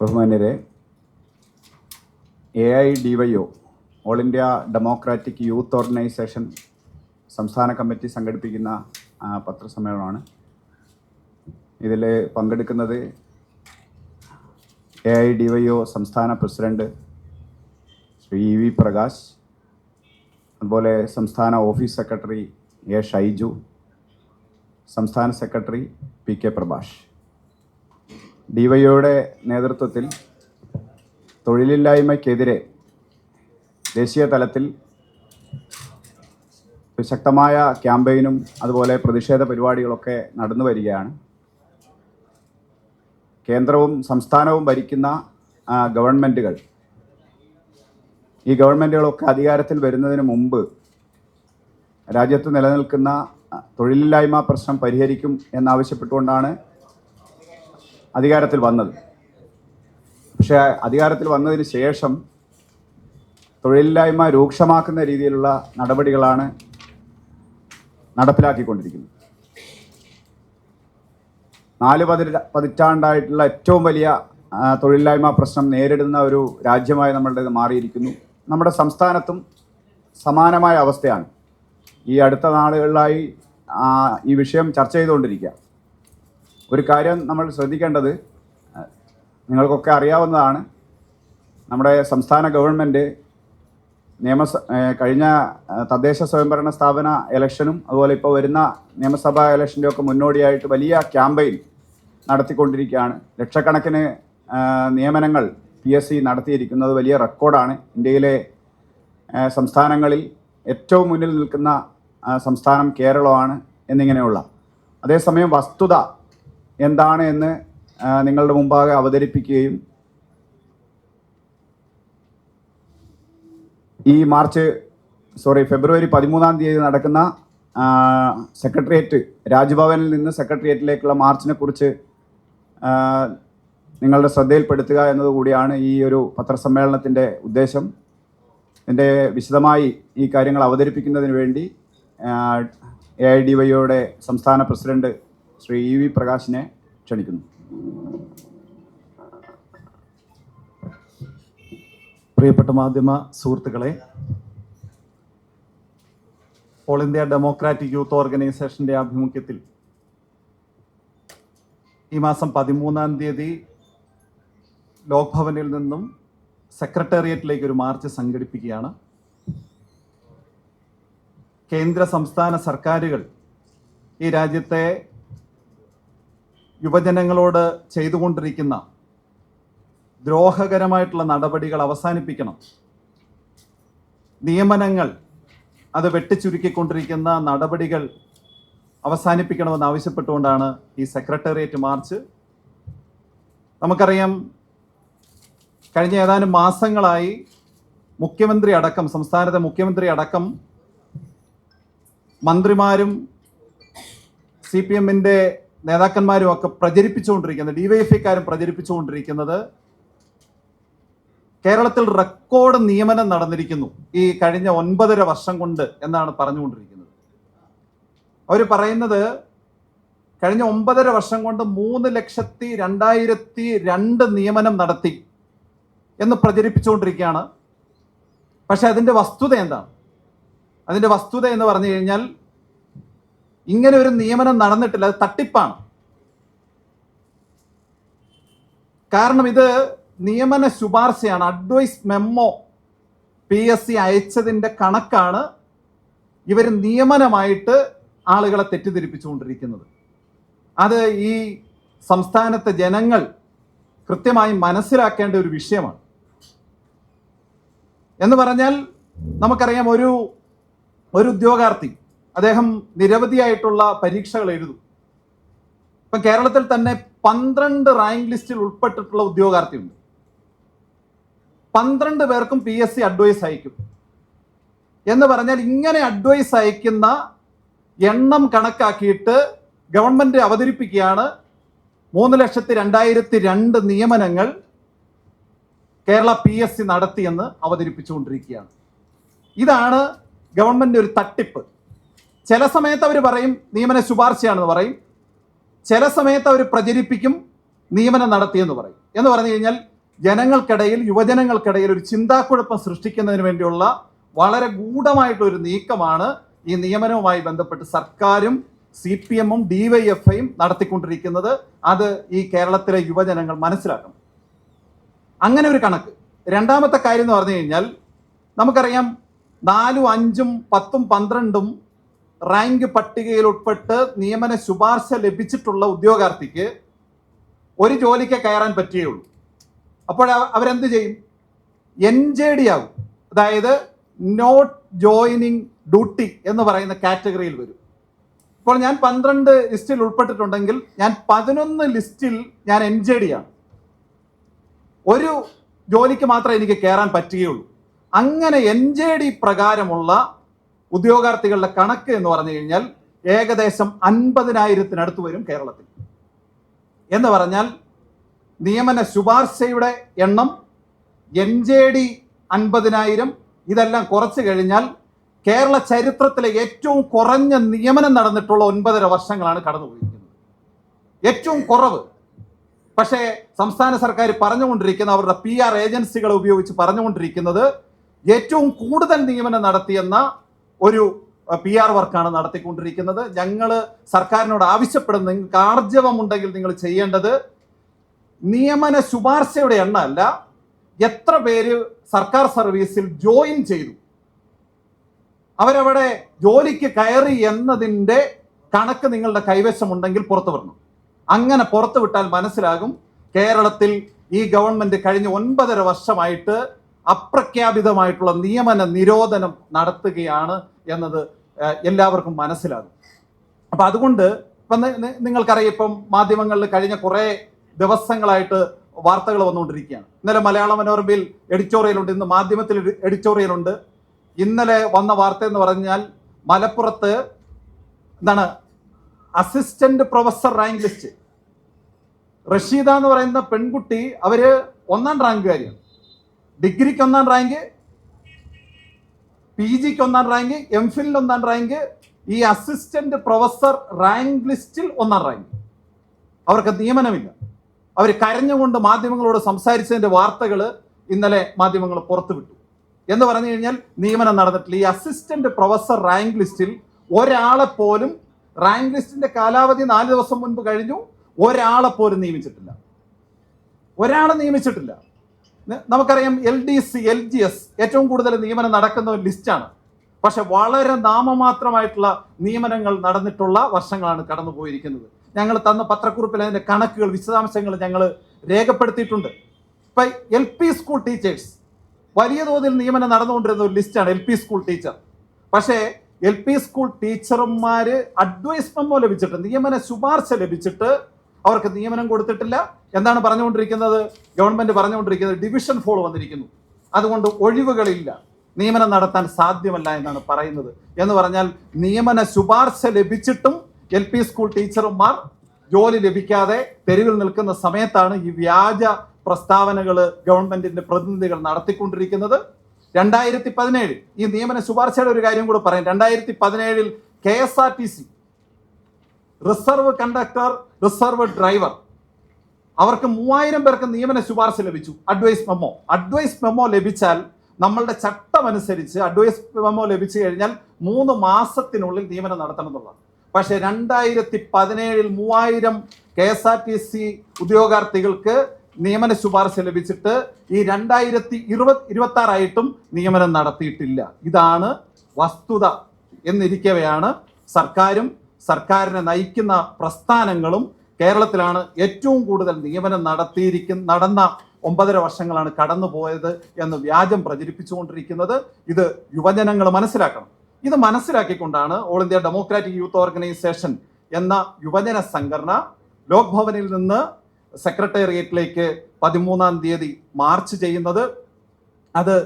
ബഹുമാന്യരെ A I D Y O all India democratic youth organisation സംസ്ഥാന committee സംഘടിപ്പിക്കുന്ന പത്രസമ്മേളനമാണ്. ഇതിൽ പങ്കെടുക്കുന്നത് A I D Y O സംസ്ഥാന president Shri E V Prakash അതുപോലെ സംസ്ഥാന ഓഫീസ് സെക്രട്ടറി എ ഷൈജു സംസ്ഥാന secretary P K Prabhash. D Y ഒയുടെ നേതൃത്വത്തിൽ തൊഴിലില്ലായ്മയ്ക്കെതിരെ ദേശീയ തലത്തിൽ ശക്തമായ ക്യാമ്പയിനും അതുപോലെ പ്രതിഷേധ പരിപാടികളൊക്കെ നടന്നു വരികയാണ്. കേന്ദ്രവും സംസ്ഥാനവും ഭരിക്കുന്ന ഗവൺമെന്റുകൾ ഈ ഗവൺമെന്റുകളൊക്കെ അധികാരത്തിൽ വരുന്നതിന് മുമ്പ് രാജ്യത്ത് നിലനിൽക്കുന്ന തൊഴിലില്ലായ്മ പ്രശ്നം പരിഹരിക്കും എന്നാവശ്യപ്പെട്ടുകൊണ്ടാണ് അധികാരത്തിൽ വന്നത്. പക്ഷേ അധികാരത്തിൽ വന്നതിന് ശേഷം തൊഴിലില്ലായ്മ രൂക്ഷമാക്കുന്ന രീതിയിലുള്ള നടപടികളാണ് നടപ്പിലാക്കിക്കൊണ്ടിരിക്കുന്നത്. നാല് പതി പതിറ്റാണ്ടായിട്ടുള്ള ഏറ്റവും വലിയ തൊഴിലില്ലായ്മ പ്രശ്നം നേരിടുന്ന ഒരു രാജ്യമായി നമ്മളുടേത് മാറിയിരിക്കുന്നു. നമ്മുടെ സംസ്ഥാനത്തും സമാനമായ അവസ്ഥയാണ്. ഈ അടുത്ത നാളുകളിലായി ഈ വിഷയം ചർച്ച ചെയ്തുകൊണ്ടിരിക്കുക. ഒരു കാര്യം നമ്മൾ ശ്രദ്ധിക്കേണ്ടത് നിങ്ങൾക്കൊക്കെ അറിയാവുന്നതാണ് നമ്മുടെ സംസ്ഥാന ഗവൺമെന്റ് നിയമസ കഴിഞ്ഞ തദ്ദേശ സ്വയംഭരണ സ്ഥാപന ഇലക്ഷനും അതുപോലെ ഇപ്പോൾ വരുന്ന നിയമസഭാ ഇലക്ഷന്റെ ഒക്കെ മുന്നോടിയായിട്ട് വലിയ ക്യാമ്പയിൻ നടത്തിക്കൊണ്ടിരിക്കുകയാണ്. ലക്ഷക്കണക്കിന് നിയമനങ്ങൾ പി എസ് സി നടത്തിയിരിക്കുന്നത് വലിയ റെക്കോർഡാണ്. ഇന്ത്യയിലെ സംസ്ഥാനങ്ങളിൽ ഏറ്റവും മുന്നിൽ നിൽക്കുന്ന സംസ്ഥാനം കേരളമാണ് എന്നിങ്ങനെയുള്ള. അതേസമയം വസ്തുത എന്താണ് എന്ന് നിങ്ങളുടെ മുമ്പാകെ അവതരിപ്പിക്കുകയും ഈ മാർച്ച് സോറി ഫെബ്രുവരി പതിമൂന്നാം തീയതി നടക്കുന്ന സെക്രട്ടേറിയറ്റ് രാജ്ഭവനിൽ നിന്ന് സെക്രട്ടേറിയറ്റിലേക്കുള്ള മാർച്ചിനെ കുറിച്ച് നിങ്ങളുടെ ശ്രദ്ധയിൽപ്പെടുത്തുക എന്നതുകൂടിയാണ് ഈ ഒരു പത്രസമ്മേളനത്തിന്റെ ഉദ്ദേശം. എന്റെ വിശദമായി ഈ കാര്യങ്ങൾ അവതരിപ്പിക്കുന്നതിന് വേണ്ടി എ ഐ ഡി വൈയുടെ സംസ്ഥാന പ്രസിഡന്റ് ശ്രീ ഇ വി പ്രകാശിനെ ക്ഷണിക്കുന്നു. പ്രിയപ്പെട്ട മാധ്യമ സുഹൃത്തുക്കളെ ഓൾ ഇന്ത്യ ഡെമോക്രാറ്റിക് യൂത്ത് ഓർഗനൈസേഷന്റെ ആഭിമുഖ്യത്തിൽ ഈ മാസം പതിമൂന്നാം തീയതി ലോക്ഭവനിൽ നിന്നും സെക്രട്ടേറിയറ്റിലേക്ക് ഒരു മാർച്ച് സംഘടിപ്പിക്കുകയാണ്. കേന്ദ്ര സംസ്ഥാന സർക്കാരുകൾ ഈ രാജ്യത്തെ യുവജനങ്ങളോട് ചെയ്തുകൊണ്ടിരിക്കുന്ന ദ്രോഹകരമായിട്ടുള്ള നടപടികൾ അവസാനിപ്പിക്കണം. നിയമനങ്ങൾ അത് വെട്ടിച്ചുരുക്കിക്കൊണ്ടിരിക്കുന്ന നടപടികൾ അവസാനിപ്പിക്കണമെന്ന് ആവശ്യപ്പെട്ടുകൊണ്ടാണ് ഈ സെക്രട്ടേറിയറ്റ് മാർച്ച്. നമുക്കറിയാം കഴിഞ്ഞ ഏതാനും മാസങ്ങളായി മുഖ്യമന്ത്രി അടക്കം സംസ്ഥാനത്തെ മുഖ്യമന്ത്രി അടക്കം മന്ത്രിമാരും സി പി എമ്മിന്റെ നേതാക്കന്മാരും ഒക്കെ പ്രചരിപ്പിച്ചുകൊണ്ടിരിക്കുന്നത് ഡിവൈഎഫ്ഐക്കാരും പ്രചരിപ്പിച്ചുകൊണ്ടിരിക്കുന്നത് കേരളത്തിൽ റെക്കോർഡ് നിയമനം നടന്നിരിക്കുന്നു ഈ കഴിഞ്ഞ ഒൻപതര വർഷം കൊണ്ട് എന്നാണ് പറഞ്ഞുകൊണ്ടിരിക്കുന്നത്. അവർ പറയുന്നത് കഴിഞ്ഞ ഒമ്പതര വർഷം കൊണ്ട് മൂന്ന് ലക്ഷത്തി രണ്ടായിരത്തി രണ്ട് നിയമനം നടത്തി എന്ന് പ്രചരിപ്പിച്ചുകൊണ്ടിരിക്കുകയാണ്. പക്ഷെ അതിന്റെ വസ്തുത എന്താണ്? അതിന്റെ വസ്തുത എന്ന് പറഞ്ഞു കഴിഞ്ഞാൽ ഇങ്ങനെ ഒരു നിയമനം നടന്നിട്ടില്ല അത് തട്ടിപ്പാണ്. കാരണം ഇത് നിയമന ശുപാർശയാണ് advice memo P S C അയച്ചതിന്റെ കണക്കാണ് ഇവർ നിയമനമായിട്ട് ആളുകളെ തെറ്റിദ്ധരിപ്പിച്ചുകൊണ്ടിരിക്കുന്നത്. അത് ഈ സംസ്ഥാനത്തെ ജനങ്ങൾ കൃത്യമായി മനസ്സിലാക്കേണ്ട ഒരു വിഷയമാണ്. എന്ന് പറഞ്ഞാൽ നമുക്കറിയാം ഒരു ഒരു ഉദ്യോഗാർത്ഥി അദ്ദേഹം നിരവധിയായിട്ടുള്ള പരീക്ഷകൾ എഴുതും. ഇപ്പം കേരളത്തിൽ തന്നെ പന്ത്രണ്ട് റാങ്ക് ലിസ്റ്റിൽ ഉൾപ്പെട്ടിട്ടുള്ള ഉദ്യോഗാർത്ഥിയുണ്ട്. പന്ത്രണ്ട് പേർക്കും പി എസ് സി അഡ്വൈസ് അയക്കും. എന്ന് പറഞ്ഞാൽ ഇങ്ങനെ അഡ്വൈസ് അയക്കുന്ന എണ്ണം കണക്കാക്കിയിട്ട് ഗവൺമെന്റ് അവതരിപ്പിക്കുകയാണ് മൂന്ന് ലക്ഷത്തി രണ്ടായിരത്തി രണ്ട് നിയമനങ്ങൾ കേരള പി എസ് സി നടത്തിയെന്ന് അവതരിപ്പിച്ചുകൊണ്ടിരിക്കുകയാണ്. ഇതാണ് ഗവൺമെന്റ് ഒരു തട്ടിപ്പ്. ചില സമയത്ത് അവർ പറയും നിയമന ശുപാർശയാണെന്ന് പറയും. ചില സമയത്ത് അവർ പ്രചരിപ്പിക്കും നിയമനം നടത്തിയെന്ന് പറയും. എന്ന് പറഞ്ഞു കഴിഞ്ഞാൽ ജനങ്ങൾക്കിടയിൽ യുവജനങ്ങൾക്കിടയിൽ ഒരു ചിന്താക്കുഴപ്പം സൃഷ്ടിക്കുന്നതിന് വേണ്ടിയുള്ള വളരെ ഗൂഢമായിട്ടൊരു നീക്കമാണ് ഈ നിയമനവുമായി ബന്ധപ്പെട്ട് സർക്കാരും സി പി എമ്മും ഡി വൈ എഫ് ഐയും നടത്തിക്കൊണ്ടിരിക്കുന്നത്. അത് ഈ കേരളത്തിലെ യുവജനങ്ങൾ മനസ്സിലാക്കണം. അങ്ങനെ ഒരു കണക്ക്. രണ്ടാമത്തെ കാര്യം എന്ന് പറഞ്ഞു കഴിഞ്ഞാൽ നമുക്കറിയാം നാലും അഞ്ചും പത്തും പന്ത്രണ്ടും റാങ്ക് പട്ടികയിൽ ഉൾപ്പെട്ട് നിയമന ശുപാർശ ലഭിച്ചിട്ടുള്ള ഉദ്യോഗാർത്ഥിക്ക് ഒരു ജോലിക്ക് കയറാൻ പറ്റുകയുള്ളൂ. അപ്പോൾ അവ- അവരെന്ത് ചെയ്യും? എൻ ജെ ഡി ആകും. അതായത് നോട്ട് ജോയിനിങ് ഡ്യൂട്ടി എന്ന് പറയുന്ന കാറ്റഗറിയിൽ വരും. ഇപ്പോൾ ഞാൻ പന്ത്രണ്ട് ലിസ്റ്റിൽ ഉൾപ്പെട്ടിട്ടുണ്ടെങ്കിൽ ഞാൻ പതിനൊന്ന് ലിസ്റ്റിൽ ഞാൻ എൻ ജെ ഡി ആണ്. ഒരു ജോലിക്ക് മാത്രമേ എനിക്ക് കയറാൻ പറ്റുകയുള്ളൂ. അങ്ങനെ എൻ ജെ ഡി പ്രകാരമുള്ള ഉദ്യോഗാർത്ഥികളുടെ കണക്ക് എന്ന് പറഞ്ഞു കഴിഞ്ഞാൽ ഏകദേശം അൻപതിനായിരത്തിനടുത്ത് വരും കേരളത്തിൽ. എന്ന് പറഞ്ഞാൽ നിയമന ശുപാർശയുടെ എണ്ണം എൻ ജെ ഡി അൻപതിനായിരം ഇതെല്ലാം കുറച്ച് കഴിഞ്ഞാൽ കേരള ചരിത്രത്തിലെ ഏറ്റവും കുറഞ്ഞ നിയമനം നടന്നിട്ടുള്ള ഒൻപതര വർഷങ്ങളാണ് കടന്നുപോയിരിക്കുന്നത്. ഏറ്റവും കുറവ്. പക്ഷേ സംസ്ഥാന സർക്കാർ പറഞ്ഞുകൊണ്ടിരിക്കുന്ന അവരുടെ പി ആർ ഏജൻസികളെ ഉപയോഗിച്ച് പറഞ്ഞുകൊണ്ടിരിക്കുന്നത് ഏറ്റവും കൂടുതൽ നിയമനം നടത്തിയെന്ന ഒരു പി ആർ വർക്കാണ് നടത്തിക്കൊണ്ടിരിക്കുന്നത്. ഞങ്ങൾ സർക്കാരിനോട് ആവശ്യപ്പെടുന്ന നിങ്ങൾക്ക് ആർജവമുണ്ടെങ്കിൽ നിങ്ങൾ ചെയ്യേണ്ടത് നിയമന ശുപാർശയുടെ എണ്ണ അല്ല എത്ര പേര് സർക്കാർ സർവീസിൽ ജോയിൻ ചെയ്തു. അവരവിടെ ജോലിക്ക് കയറി എന്നതിന്റെ കണക്ക് നിങ്ങളുടെ കൈവശമുണ്ടെങ്കിൽ പുറത്തു വരണം. അങ്ങനെ പുറത്തു വിട്ടാൽ മനസ്സിലാകും കേരളത്തിൽ ഈ ഗവൺമെന്റ് കഴിഞ്ഞ ഒൻപതര വർഷമായിട്ട് അപ്രഖ്യാപിതമായിട്ടുള്ള നിയമന നിരോധനം നടത്തുകയാണ് എന്നത് എല്ലാവർക്കും മനസ്സിലാകും. അപ്പൊ അതുകൊണ്ട് ഇപ്പം നിങ്ങൾക്കറിയാം ഇപ്പം മാധ്യമങ്ങളിൽ കഴിഞ്ഞ കുറേ ദിവസങ്ങളായിട്ട് വാർത്തകൾ വന്നുകൊണ്ടിരിക്കുകയാണ്. ഇന്നലെ മലയാള മനോരമയിൽ എഡിറ്റോറിയലുണ്ട് ഇന്ന് മാധ്യമത്തിൽ എഡിറ്റോറിയലുണ്ട് ഇന്നലെ വന്ന വാർത്ത എന്ന് പറഞ്ഞാൽ മലപ്പുറത്ത് എന്താണ് assistant professor rank list. Rasheeda എന്ന് പറയുന്ന പെൺകുട്ടി അവർ ഒന്നാം റാങ്കുകാരിയാണ്. ഡിഗ്രിക്ക് ഒന്നാം റാങ്ക് പി ജിക്ക് ഒന്നാം റാങ്ക് എം ഫിലിൽ ഒന്നാം റാങ്ക് ഈ അസിസ്റ്റന്റ് പ്രൊഫസർ റാങ്ക് ലിസ്റ്റിൽ ഒന്നാം റാങ്ക് അവർക്ക് നിയമനമില്ല. അവർ കരഞ്ഞുകൊണ്ട് മാധ്യമങ്ങളോട് സംസാരിച്ചതിന്റെ വാർത്തകൾ ഇന്നലെ മാധ്യമങ്ങൾ പുറത്തുവിട്ടു. എന്ന് പറഞ്ഞു കഴിഞ്ഞാൽ നിയമനം നടന്നിട്ടില്ല. ഈ അസിസ്റ്റന്റ് പ്രൊഫസർ റാങ്ക് ലിസ്റ്റിൽ ഒരാളെ പോലും റാങ്ക് ലിസ്റ്റിന്റെ കാലാവധി നാല് ദിവസം മുൻപ് കഴിഞ്ഞു. ഒരാളെ പോലും നിയമിച്ചിട്ടില്ല. ഒരാളെ നിയമിച്ചിട്ടില്ല. നമുക്കറിയാം L D C L G S ഏറ്റവും കൂടുതൽ നിയമനം നടക്കുന്ന ഒരു ലിസ്റ്റാണ് പക്ഷെ വളരെ നാമമാത്രമായിട്ടുള്ള നിയമനങ്ങൾ നടന്നിട്ടുള്ള വർഷങ്ങളാണ് കടന്നു പോയിരിക്കുന്നത്. ഞങ്ങൾ തന്ന പത്രക്കുറിപ്പിൽ അതിന്റെ കണക്കുകൾ വിശദാംശങ്ങൾ ഞങ്ങൾ രേഖപ്പെടുത്തിയിട്ടുണ്ട്. ഇപ്പൊ എൽ പി സ്കൂൾ ടീച്ചേഴ്സ് വലിയ തോതിൽ നിയമനം നടന്നുകൊണ്ടിരുന്ന ഒരു ലിസ്റ്റാണ് എൽ പി സ്കൂൾ ടീച്ചർ പക്ഷേ എൽ പി സ്കൂൾ ടീച്ചർമാർ അഡ്വൈസ് ലഭിച്ചിട്ട് നിയമന ശുപാർശ ലഭിച്ചിട്ട് അവർക്ക് നിയമനം കൊടുത്തിട്ടില്ല. എന്താണ് പറഞ്ഞുകൊണ്ടിരിക്കുന്നത്? ഗവൺമെന്റ് പറഞ്ഞുകൊണ്ടിരിക്കുന്നത് ഡിവിഷൻ ഫോൾ വന്നിരിക്കുന്നു. അതുകൊണ്ട് ഒഴിവുകളില്ല. നിയമനം നടത്താൻ സാധ്യമല്ല എന്നാണ് പറയുന്നത്. എന്ന് പറഞ്ഞാൽ നിയമന ശുപാർശ ലഭിച്ചിട്ടും എൽ പി സ്കൂൾ ടീച്ചർമാർ ജോലി ലഭിക്കാതെ തെരുവിൽ നിൽക്കുന്ന സമയത്താണ് ഈ വ്യാജ പ്രസ്താവനകൾ ഗവൺമെന്റിന്റെ പ്രതിനിധികൾ നടത്തിക്കൊണ്ടിരിക്കുന്നത്. രണ്ടായിരത്തി പതിനേഴ് ഈ നിയമന ശുപാർശയുടെ ഒരു കാര്യം കൂടെ പറയാം. രണ്ടായിരത്തി പതിനേഴിൽ K S R T C reserve conductor reserve driver അവർക്ക് മൂവായിരം പേർക്ക് നിയമന ശുപാർശ ലഭിച്ചു. അഡ്വൈസ് മെമ്മോ അഡ്വൈസ് മെമ്മോ ലഭിച്ചാൽ നമ്മളുടെ ചട്ടം അനുസരിച്ച് അഡ്വൈസ് മെമ്മോ ലഭിച്ചു കഴിഞ്ഞാൽ മൂന്ന് മാസത്തിനുള്ളിൽ നിയമനം നടത്തണം എന്നുള്ളതാണ്. പക്ഷെ രണ്ടായിരത്തി പതിനേഴിൽ മൂവായിരം K S R T C ഉദ്യോഗാർത്ഥികൾക്ക് നിയമന ശുപാർശ ലഭിച്ചിട്ട് ഈ രണ്ടായിരത്തി ഇരുപത് ഇരുപത്തി ആറായിട്ടും നിയമനം നടത്തിയിട്ടില്ല. ഇതാണ് വസ്തുത എന്നിരിക്കവെയാണ് സർക്കാരും സർക്കാരിനെ നയിക്കുന്ന പ്രസ്ഥാനങ്ങളും കേരളത്തിലാണ് ഏറ്റവും കൂടുതൽ നിയമനം നടത്തിയിരിക്കുന്ന നടന്ന ഒമ്പതര വർഷങ്ങളാണ് കടന്നു പോയത് എന്ന് വ്യാജം പ്രചരിപ്പിച്ചുകൊണ്ടിരിക്കുന്നത്. ഇത് യുവജനങ്ങൾ മനസ്സിലാക്കണം. ഇത് മനസ്സിലാക്കിക്കൊണ്ടാണ് all India democratic youth organisation എന്ന യുവജന സംഘടന ലോക് ഭവനിൽ നിന്ന് സെക്രട്ടേറിയറ്റിലേക്ക് പതിമൂന്നാം തീയതി മാർച്ച് ചെയ്യുന്നത്. അത്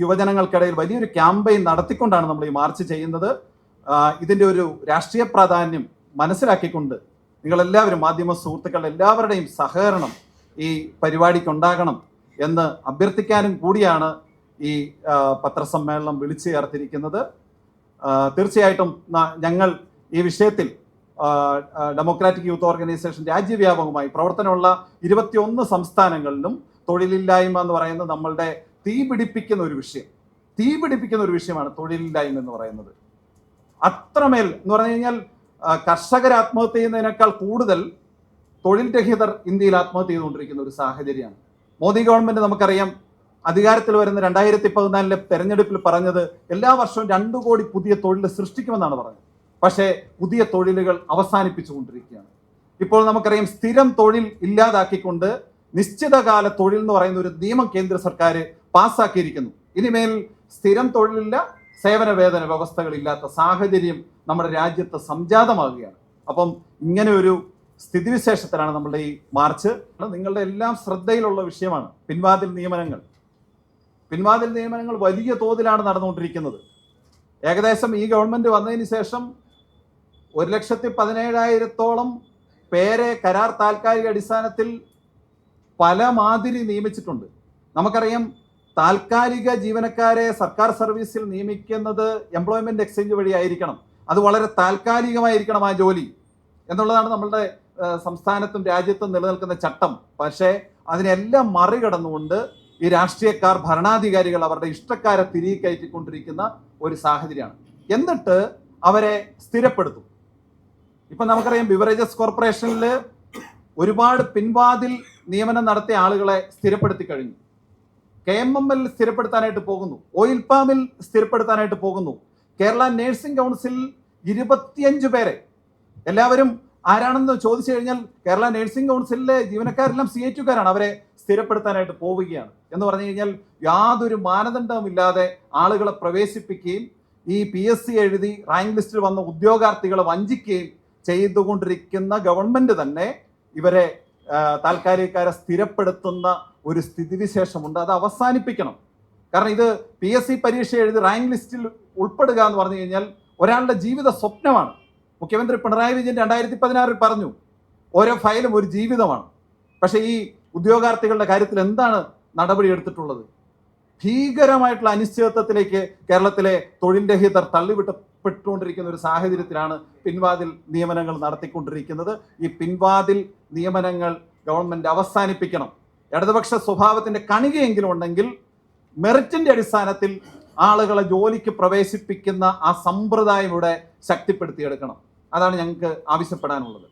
യുവജനങ്ങൾക്കിടയിൽ വലിയൊരു ക്യാമ്പയിൻ നടത്തിക്കൊണ്ടാണ് നമ്മൾ ഈ മാർച്ച് ചെയ്യുന്നത്. ആ, ഇതിന്റെ ഒരു രാഷ്ട്രീയ പ്രാധാന്യം മനസ്സിലാക്കിക്കൊണ്ട് നിങ്ങളെല്ലാവരും മാധ്യമ സുഹൃത്തുക്കൾ എല്ലാവരുടെയും സഹകരണം ഈ പരിപാടിക്ക് ഉണ്ടാകണം എന്ന് അഭ്യർത്ഥിക്കാനും കൂടിയാണ് ഈ പത്രസമ്മേളനം വിളിച്ചു ചേർത്തിരിക്കുന്നത്. തീർച്ചയായിട്ടും ഞങ്ങൾ ഈ വിഷയത്തിൽ ഡെമോക്രാറ്റിക് യൂത്ത് ഓർഗനൈസേഷൻ രാജ്യവ്യാപകമായി പ്രവർത്തനമുള്ള ഇരുപത്തിയൊന്ന് സംസ്ഥാനങ്ങളിലും തൊഴിലില്ലായ്മ എന്ന് പറയുന്നത് നമ്മളുടെ തീപിടിപ്പിക്കുന്ന ഒരു വിഷയം. തീപിടിപ്പിക്കുന്ന ഒരു വിഷയമാണ് തൊഴിലില്ലായ്മ എന്ന് പറയുന്നത്. അത്രമേൽ എന്ന് പറഞ്ഞു കഴിഞ്ഞാൽ കർഷകർ ആത്മഹത്യ ചെയ്യുന്നതിനേക്കാൾ കൂടുതൽ തൊഴിൽ രഹിതർ ഇന്ത്യയിൽ ആത്മഹത്യ ചെയ്തുകൊണ്ടിരിക്കുന്ന ഒരു സാഹചര്യമാണ്. മോദി ഗവൺമെന്റ് നമുക്കറിയാം അധികാരത്തിൽ വരുന്ന രണ്ടായിരത്തി പതിനാലിലെ തെരഞ്ഞെടുപ്പിൽ പറഞ്ഞത് എല്ലാ വർഷവും രണ്ടു കോടി പുതിയ തൊഴിൽ സൃഷ്ടിക്കുമെന്നാണ് പറഞ്ഞത്. പക്ഷേ പുതിയ തൊഴിലുകൾ അവസാനിപ്പിച്ചുകൊണ്ടിരിക്കുകയാണ്. ഇപ്പോൾ നമുക്കറിയാം സ്ഥിരം തൊഴിൽ ഇല്ലാതാക്കിക്കൊണ്ട് നിശ്ചിതകാല തൊഴിൽ എന്ന് പറയുന്ന ഒരു നിയമം കേന്ദ്ര സർക്കാർ പാസ്സാക്കിയിരിക്കുന്നു. ഇനിമേൽ സ്ഥിരം തൊഴിലില്ല സേവന വേതന വ്യവസ്ഥകളില്ലാത്ത സാഹചര്യം നമ്മുടെ രാജ്യത്ത് സംജാതമാകുകയാണ്. അപ്പം ഇങ്ങനെ ഒരു സ്ഥിതിവിശേഷത്തിലാണ് നമ്മളുടെ ഈ മാർച്ച്. നിങ്ങളുടെ എല്ലാം ശ്രദ്ധയിലുള്ള വിഷയമാണ് പിൻവാതിൽ നിയമനങ്ങൾ. പിൻവാതിൽ നിയമനങ്ങൾ വലിയ തോതിലാണ് നടന്നുകൊണ്ടിരിക്കുന്നത്. ഏകദേശം ഈ ഗവൺമെന്റ് വന്നതിന് ശേഷം ഒരു ലക്ഷത്തി പതിനേഴായിരത്തോളം പേരെ കരാർ താൽക്കാലിക അടിസ്ഥാനത്തിൽ പല മാതിരി നിയമിച്ചിട്ടുണ്ട്. നമുക്കറിയാം താൽക്കാലിക ജീവനക്കാരെ സർക്കാർ സർവീസിൽ നിയമിക്കുന്നത് എംപ്ലോയ്മെന്റ് എക്സ്ചേഞ്ച് വഴി ആയിരിക്കണം. അത് വളരെ താൽക്കാലികമായിരിക്കണം ആ ജോലി എന്നുള്ളതാണ് നമ്മളുടെ സംസ്ഥാനത്തും രാജ്യത്തും നിലനിൽക്കുന്ന ചട്ടം. പക്ഷേ അതിനെല്ലാം മറികടന്നുകൊണ്ട് ഈ രാഷ്ട്രീയക്കാർ ഭരണാധികാരികൾ അവരുടെ ഇഷ്ടക്കാരെ തിരികെ കയറ്റിക്കൊണ്ടിരിക്കുന്ന ഒരു സാഹചര്യമാണ്. എന്നിട്ട് അവരെ സ്ഥിരപ്പെടുത്തും. ഇപ്പൊ നമുക്കറിയാം ബിവറേജസ് കോർപ്പറേഷനിൽ ഒരുപാട് പിൻവാതിൽ നിയമനം നടത്തിയ ആളുകളെ സ്ഥിരപ്പെടുത്തി കഴിഞ്ഞു. കെ എം എം എൽ സ്ഥിരപ്പെടുത്താനായിട്ട് പോകുന്നു. ഓയിൽ പാമിൽ സ്ഥിരപ്പെടുത്താനായിട്ട് പോകുന്നു. കേരള നേഴ്സിംഗ് കൗൺസിൽ ഇരുപത്തിയഞ്ച് പേരെ. എല്ലാവരും ആരാണെന്ന് ചോദിച്ചു കഴിഞ്ഞാൽ കേരള നേഴ്സിംഗ് കൗൺസിലിലെ ജീവനക്കാരെല്ലാം സി എച്ച് അവരെ സ്ഥിരപ്പെടുത്താനായിട്ട് പോവുകയാണ്. എന്ന് പറഞ്ഞു കഴിഞ്ഞാൽ യാതൊരു മാനദണ്ഡവുമില്ലാതെ ആളുകളെ പ്രവേശിപ്പിക്കുകയും ഈ പി എസ് സി എഴുതി റാങ്ക് ലിസ്റ്റിൽ വന്ന ഉദ്യോഗാർത്ഥികളെ വഞ്ചിക്കുകയും ചെയ്തുകൊണ്ടിരിക്കുന്ന ഗവൺമെന്റ് തന്നെ ഇവരെ താൽക്കാലികക്കാരെ സ്ഥിരപ്പെടുത്തുന്ന ഒരു സ്ഥിതിവിശേഷമുണ്ട്. അത് അവസാനിപ്പിക്കണം. കാരണം ഇത് പി എസ് സി പരീക്ഷ എഴുതി റാങ്ക് ലിസ്റ്റിൽ ഉൾപ്പെടുക എന്ന് പറഞ്ഞു കഴിഞ്ഞാൽ ഒരാളുടെ ജീവിത സ്വപ്നമാണ്. മുഖ്യമന്ത്രി പിണറായി വിജയൻ രണ്ടായിരത്തി പതിനാറിൽ പറഞ്ഞു ഓരോ ഫയലും ഒരു ജീവിതമാണ്. പക്ഷേ ഈ ഉദ്യോഗാർത്ഥികളുടെ കാര്യത്തിൽ എന്താണ് നടപടി എടുത്തിട്ടുള്ളത്? ഭീകരമായിട്ടുള്ള അനിശ്ചിതത്വത്തിലേക്ക് കേരളത്തിലെ തൊഴിൽ രഹിതർ തള്ളിവിട്ടപ്പെട്ടുകൊണ്ടിരിക്കുന്ന ഒരു സാഹചര്യത്തിലാണ് പിൻവാതിൽ നിയമനങ്ങൾ നടത്തിക്കൊണ്ടിരിക്കുന്നത്. ഈ പിൻവാതിൽ നിയമനങ്ങൾ ഗവൺമെന്റ് അവസാനിപ്പിക്കണം. ഇടതുപക്ഷ സ്വഭാവത്തിന്റെ കണികയെങ്കിലും ഉണ്ടെങ്കിൽ മെറിറ്റിന്റെ അടിസ്ഥാനത്തിൽ ആളുകളെ ജോലിക്ക് പ്രവേശിപ്പിക്കുന്ന ആ സമ്പ്രദായം ഇവിടെ ശക്തിപ്പെടുത്തിയെടുക്കണം. അതാണ് ഞങ്ങൾക്ക് ആവശ്യപ്പെടാനുള്ളത്.